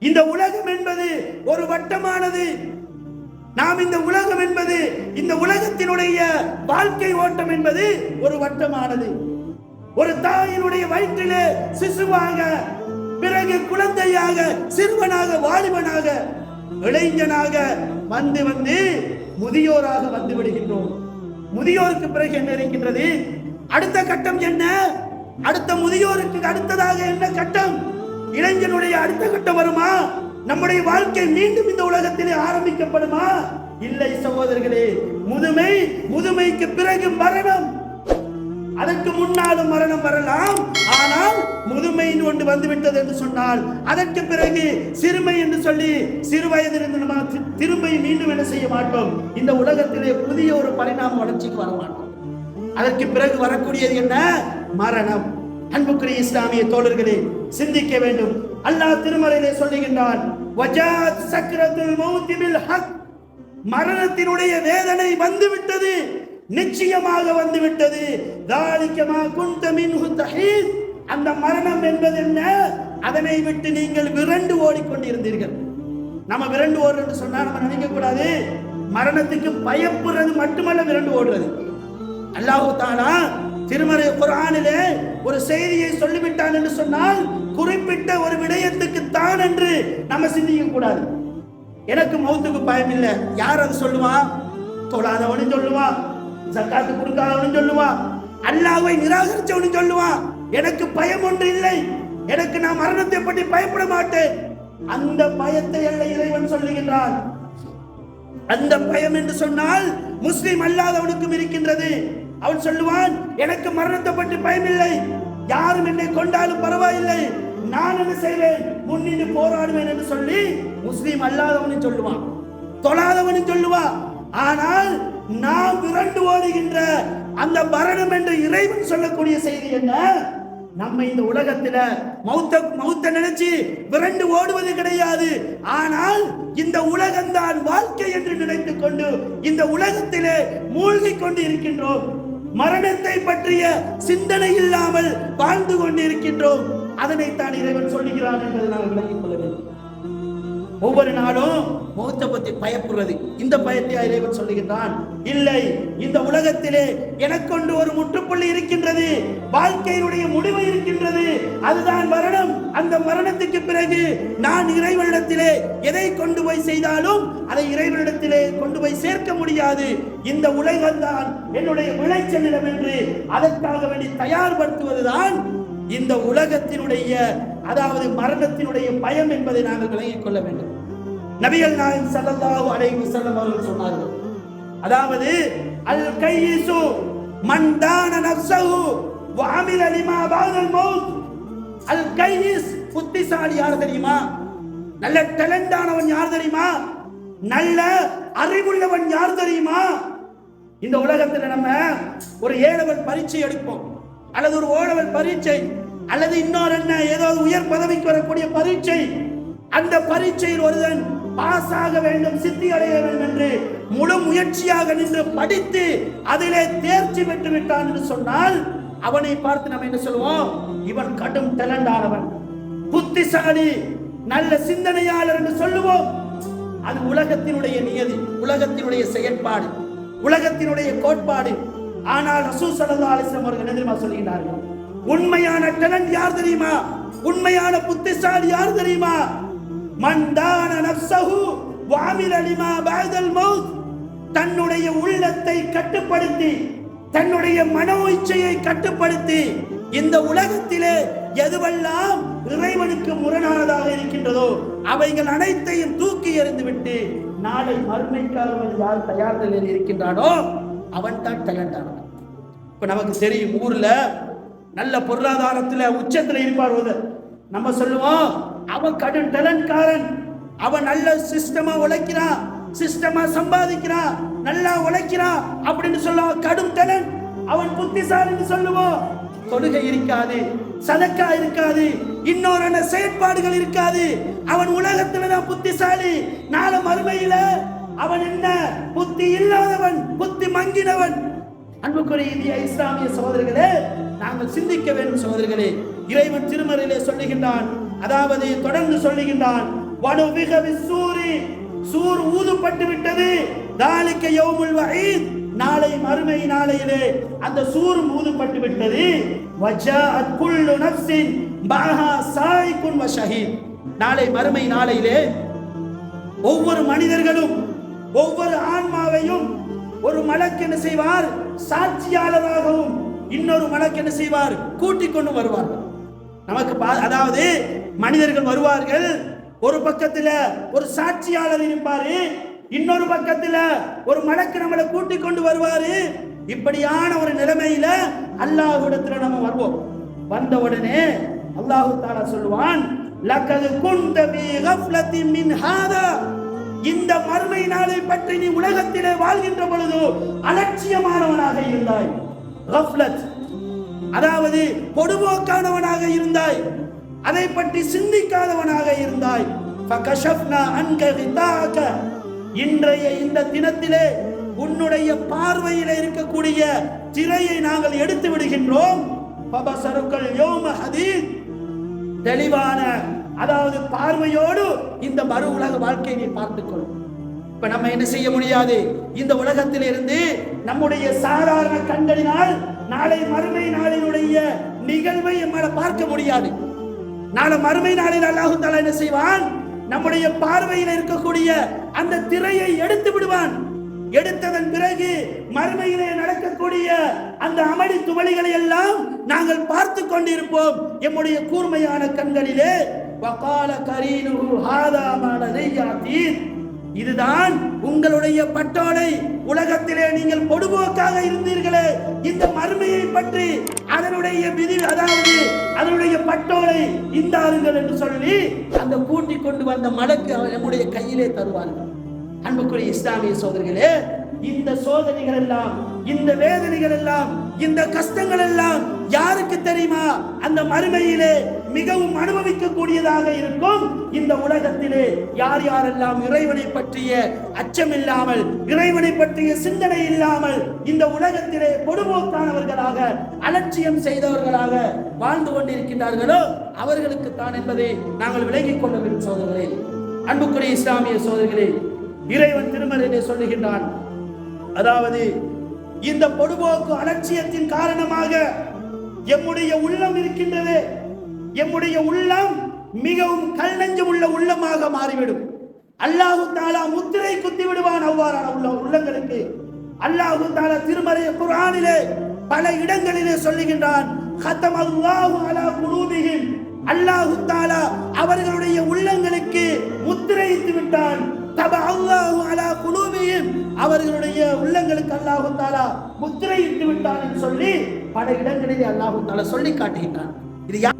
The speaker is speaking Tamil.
இந்த உலகம் என்பது ஒரு வட்டமானது. நாம் இந்த உலகம் என்பது இந்த உலகத்தினுடைய வாழ்க்கை ஓட்டம் என்பது ஒரு வட்டமானது. ஒரு தாயினுடைய வயிற்றிலே சிசுவாக பிறகு குழந்தையாக சிறுவனாக வாலிபனாக இளைஞனாக வந்து வந்து முதியோராக வந்து விடுகின்றோம். முதியோருக்கு பிறகு என்ன இருக்கின்றது? அடுத்த கட்டம் என்ன? அடுத்த முதியோருக்கு அடுத்ததாக என்ன கட்டம்? இளைஞனுடைய அடுத்த கட்டம் வருமா? நம்முடைய வாழ்க்கை மீண்டும் இந்த உலகத்திலே ஆரம்பிக்கப்படுமா? இல்லை சகோதரர்களே முதுமை முதுமைக்கு பிறகு மரணம். அதற்கு முன்னாலும் மரணம் வரலாம். ஆனால் முதுமை ஒன்று வந்துவிட்டது என்று சொன்னால் அதற்கு பிறகு சிறுமை என்று சொல்லி சிறு வயதிலிருந்து நம்ம திரும்பி மீண்டும் என்ன செய்ய மாட்டோம்? இந்த உலகத்திலே புதிய ஒரு பரிணாம வளர்ச்சிக்கு வர மாட்டோம். அதற்கு பிறகு வரக்கூடியது என்ன? மரணம். அன்புக்குரிய இஸ்லாமிய தோழர்களே சிந்திக்க வேண்டும். அல்லாஹ் திருமறையிலே சொல்லுகின்றான் வஜாத் ஹக். மரணத்தினுடைய வேதனை வந்துவிட்டது நிச்சயமாக வந்துவிட்டது. தாலிக்கமா குந்த அந்த மரணம் என்பது என்ன அதனை விட்டு நீங்கள் விரண்டு ஓடிக்கொண்டிருந்தீர்கள். நம்ம விரண்டு ஓடுறது சொன்னா நம்ம நினைக்க கூடாது மரணத்துக்கு பயப்படுறது மட்டுமல்ல விரண்டு ஓடுறது. அல்லாஹு தாலா திருமறை குரானிலே ஒரு செய்தியை சொல்லிவிட்டான் என்று சொன்னால் குறிப்பிட்ட ஒரு விடயத்துக்கு தான் என்று நம்ம சிந்திக்க கூடாது. எனக்கு மௌத்துக்கு பயம் இல்லை. யார் அது சொல்லுவான் தொழாதவனும் சொல்லுவான் சக்காத்து கொடுக்காதவனும் சொல்லுவான் அல்லாவை நிராகரிச்சவனும் சொல்லுவான் எனக்கு பயம் ஒன்று இல்லை. எனக்கு நான் மரணத்தை பற்றி பயப்பட மாட்டேன். அந்த பயத்தை அல்ல இறைவன் சொல்லுகின்றான். அந்த பயம் என்று சொன்னால் முஸ்லிம் அல்லாதவனுக்கும் இருக்கின்றது. அவன் சொல்லுவான் எனக்கு மரணத்தை பற்றி பயமில்லை. யாரும் என்னை கொண்டாலும் பரவாயில்லை. நான் என்ன செய்வேன்? முன்னின்று போராடுவேன் என்று சொல்லி முஸ்லீம் அல்லாதவனும் சொல்லுவான். தொழாதவனும் சொல்லுவான் ஆனால் நாம் விரண்டு ஓடுகின்ற அந்த மரணம் என்று இறைவன் சொல்லக்கூடிய செய்தி என்ன? நம்ம இந்த உலகத்துல மௌத்த மௌத்த நினைச்சு விரண்டு ஓடுவது கிடையாது. ஆனால் இந்த உலகம்தான் வாழ்க்கை என்று நினைத்துக் கொண்டு இந்த உலகத்திலே மூழ்கி கொண்டு இருக்கின்றோம். மரணத்தை பற்றிய சிந்தனை இல்லாமல் வாழ்ந்து கொண்டிருக்கின்றோம். அதனைத்தான் இறைவன் சொல்லுகிறான் என்பதை நாம் விளங்கிக் கொள்ள வேண்டும் ஒவ்வொரு நாளும் முகத்தை பத்தி பயப்படுறது. இந்த பயத்தை இறைவன் சொல்லுகின்றான் இல்லை இந்த உலகத்திலே எனக்கொண்டு ஒரு முற்றுப்புள்ளி இருக்கின்றது. வாழ்க்கையினுடைய முடிவு இருக்கின்றது. அதுதான் மரணம். அந்த மரணத்துக்கு பிறகு நான் இறைவனிடத்திலே எதை கொண்டு போய் செய்தாலும் அதை இறைவனிடத்திலே கொண்டு போய் சேர்க்க முடியாது. இந்த உலகம்தான் என்னுடைய விளைச்சல் நிலம் என்று அதற்காக வேண்டி தயார்படுத்துவதுதான் இந்த உலகத்தினுடைய அதாவது மரணத்தினுடைய பயம் என்பதை நாங்கள் விளங்கிக் கொள்ள வேண்டும். நபிகள் நாயகம் சல்லல்லாஹு அலைஹி வஸல்லம் அவர்கள் சொன்னார்கள். அதாவது அல் கையிசு மன் தான நஃப்ஸஹு வ அமில லிமா பாதல் மௌத். அல் கையிஸ் புத்திசாலி யார் தெரியுமா? நல்ல டேலண்டானவன் யார் தெரியுமா? நல்ல அறிவுள்ளவன் யார் தெரியுமா? இந்த உலகத்துல நம்ம ஒரு ஏழவன் பரீட்சை எடுப்போம். அல்லது ஒரு ஓழவன் பரீட்சை அல்லது இன்னொரு என்ன ஏதாவது உயர் பதவிக்கு வரக்கூடிய பரீட்சை. அந்த பரீட்சையில் ஒருதன் பாஸ் ஆக வேண்டும் சித்தி அடைய வேண்டும் என்று முழு முயற்சியாக நின்று படித்து அதிலே தேர்ச்சி பெற்று விட்டான் என்று சொன்னால் அவனை பார்த்து நம்ம என்ன சொல்லுவோம்? இவன் கடும் டேலண்டானவன் புத்திசாலி நல்ல சிந்தனையாளர் என்று சொல்லுவோம். அது உலகத்தினுடைய நியதி உலகத்தினுடைய செயற்பாடு உலகத்தினுடைய கோட்பாடு. ஆனால் ரசூல் ஸல்லல்லாஹு அலைஹி அவர்கள் எதிர்மா சொல்கிறார்கள் உண்மையான டேலண்ட் யார் தெரியுமா? உண்மையான புத்திசாலி யார் தெரியுமா? மன் தான நப்சஹு வஅமில லிமா பாதல் மௌத். தன்னுடைய உள்ளத்தை கட்டுப்படுத்தி தன்னுடைய மனோ இச்சையை கட்டுப்படுத்தி இந்த உலகத்திலே எதுவெல்லாம் இறைவனுக்கு முரணானதாக இருக்கின்றதோ அவைகள் அனைத்தையும் தூக்கி எறிந்துவிட்டு நாளை மறுமைக்காரவன் யார் தயார் நிலையில் இருக்கின்றானோ அவன் தான் டேலண்டானவன் இப்ப நமக்கு தெரியும் ஊர்ல நல்ல பொருளாதாரத்துல உச்சத்துல இருப்பார் நம்ம சொல்லுவோம் அவன் கடும் டெலன்காரன் அவன் நல்ல சிஸ்டமா உழைக்கிறான் சிஸ்டமா சம்பாதிக்கிறான் நல்லா உழைக்கிறான் அப்படின்னு சொல்லுவோம் கடும் டெலன் அவன் புத்திசாலின்னு சொல்லுவோம் தொழுகை இருக்காது சதக்கா இருக்காது இன்னொரு என்ன செயற்பாடுகள் இருக்காது. அவன் உலகத்துல தான் புத்திசாலி. நாள மறுமையில அவன் என்ன? புத்தி இல்லாதவன் புத்தி மங்கினவன். அன்புக்குரிய இந்திய இஸ்லாமிய சகோதரர்களே நாங்கள் சிந்திக்க வேண்டும் சகோதரர்களே. இறைவன் திருமறையிலே சொல்லுகின்றான் அதாவது தொடர்ந்து சொல்லுகின்றான் வனுபிக விசூரி சூர் ஊதுப்பட்டு விட்டது. தாலிக்க யௌமுல் வஹீத் நாளை மறுமை நாளையிலே அந்த சூர் ஊதுப்பட்டு விட்டது. வஜாஅத் குல்லு நஃப்ஸின் மஅஹா சாயிகுன் வ ஷஹீத். நாளை மறுமை நாளையிலே ஒவ்வொரு மனிதர்களும் ஒவ்வொரு ஆன்மாவையும் ஒரு மலக்கு என்ன செய்வார்? சாட்சியாளராகவும் இன்னொரு மலக்கு என்ன செய்வார்? கூட்டிக் கொண்டு வருவார்கள். நமக்கு பா- அதாவது மனிதர்கள் வருவார்கள். ஒரு பக்கத்துல ஒரு சாட்சியாளர் இருப்பாரு. இன்னொரு பக்கத்துல ஒரு மலக்கு நம்மளை கூட்டி கொண்டு வருவாரு. இப்படியான ஒரு நிலைமையில அல்லாஹுடத்துல நம்ம வருவோம். வந்த உடனே அல்லாஹு தாலா சொல்லுவான் லக்கது குந்த கஃப்லத்தி மின் ஹாதா. இந்த மறுமை நாளை பற்றி நீ உலகத்திலே வாழ்கின்ற பொழுது அலட்சியமானவனாக இருந்தாய். கஃப்லத் அதாவது பொடுபோக்கானவனாக இருந்தாய் அதை பற்றி சிந்திக்காதவனாக இருந்தாய். இன்றைய இந்த தினத்திலே உன்னுடைய பார்வையில இருக்கக்கூடிய திரையை நாங்கள் எடுத்து விடுகின்றோம். பபசருக்கள் யோம ஹதீத். தெளிவான அதாவது பார்வையோடு இந்த மறு உலக வாழ்க்கையை நீ பார்த்துக்கொள்ளும் இப்ப நம்ம என்ன செய்ய முடியாது? இந்த உலகத்திலிருந்து நம்முடைய சாதாரண கண்களினால் நாளை மறுமை நாளினுடைய நிகழ்வை நம்மால பார்க்க முடியாது. நாளை மறுமை நாளில் அல்லாஹு தாலா என்ன செய்வான்? நம்முடைய பார்வையில் இருக்கக்கூடிய அந்த திரையை எடுத்து விடுவான். எடுத்ததன் பிறகு மறுமையிலே நடக்கக்கூடிய அந்த அமளி துவளிகளை எல்லாம் நாங்கள் பார்த்து கொண்டிருப்போம். எம்முடைய கூர்மையான கண்களிலே வகால கரீனுஹு ஹாதா இதுதான் உங்களுடைய பட்டோலை உலகத்திலே நீங்கள் பொடுபோக்காக இருந்தீர்களே இந்த மறுமையை பற்றி அதனுடைய விதி அதாவது அதனுடைய பட்டோலை இந்தாருங்கள் என்று சொல்லி அந்த கூட்டி கொண்டு வந்த மடக்கு நம்முடைய கையிலே தருவார்கள். அன்புக்குரிய இஸ்லாமிய சோதரிகளே இந்த சோதனைகள் எல்லாம் இந்த வேதனைகள் எல்லாம் இந்த கஷ்டங்கள் எல்லாம் யாருக்கு தெரியுமா? அந்த மறுமையிலே மிகவும் அனுபவிக்கக்கூடியதாக இருக்கும். இந்த உலகத்திலே யார் யாரெல்லாம் இறைவனை பற்றிய அச்சம் இல்லாமல் இறைவனை பற்றிய சிந்தனை இல்லாமல் இந்த உலகத்திலே பொடுபோக்கானவர்களாக அலட்சியம் செய்தவர்களாக வாழ்ந்து கொண்டிருக்கின்றார்களோ அவர்களுக்கு தான் என்பதை நாங்கள் விலகிக் கொள்ள விரும்பும் சோதர்களே. அன்புக்குரிய இஸ்லாமிய சோதர்களே இறைவன் திருமறையிலே சொல்லுகின்றான் அதாவது இந்த பொடுபோக்கு அலட்சியத்தின் காரணமாக எம்முடைய உள்ளம் இருக்கின்றது. எம்முடைய உள்ளம் மிகவும் கல் நெஞ்சம் உள்ள உள்ளமாக மாறிவிடும். அல்லாஹு தாலா முத்திரை குத்தி விடுவான் அவ்வாறான உள்ள உள்ளங்களுக்கு. அல்லாஹு தாலா திருமறை குரானிலே பல இடங்களிலே சொல்லுகின்றான் ஹத்தம் அல்லாஹு அலா குலூபிஹிம். அல்லாஹு தாலா அவர்களுடைய உள்ளங்களுக்கு முத்திரையிட்டு விட்டான். தப அல்லாஹு அலா குலூபிஹிம். அவர்களுடைய உள்ளங்களுக்கு அல்லாஹு தாலா முத்திரையிட்டு விட்டான் என்று சொல்லி பல இடங்களிலே அல்லாஹு தாலா சொல்லி காட்டுகின்றான். இது யா-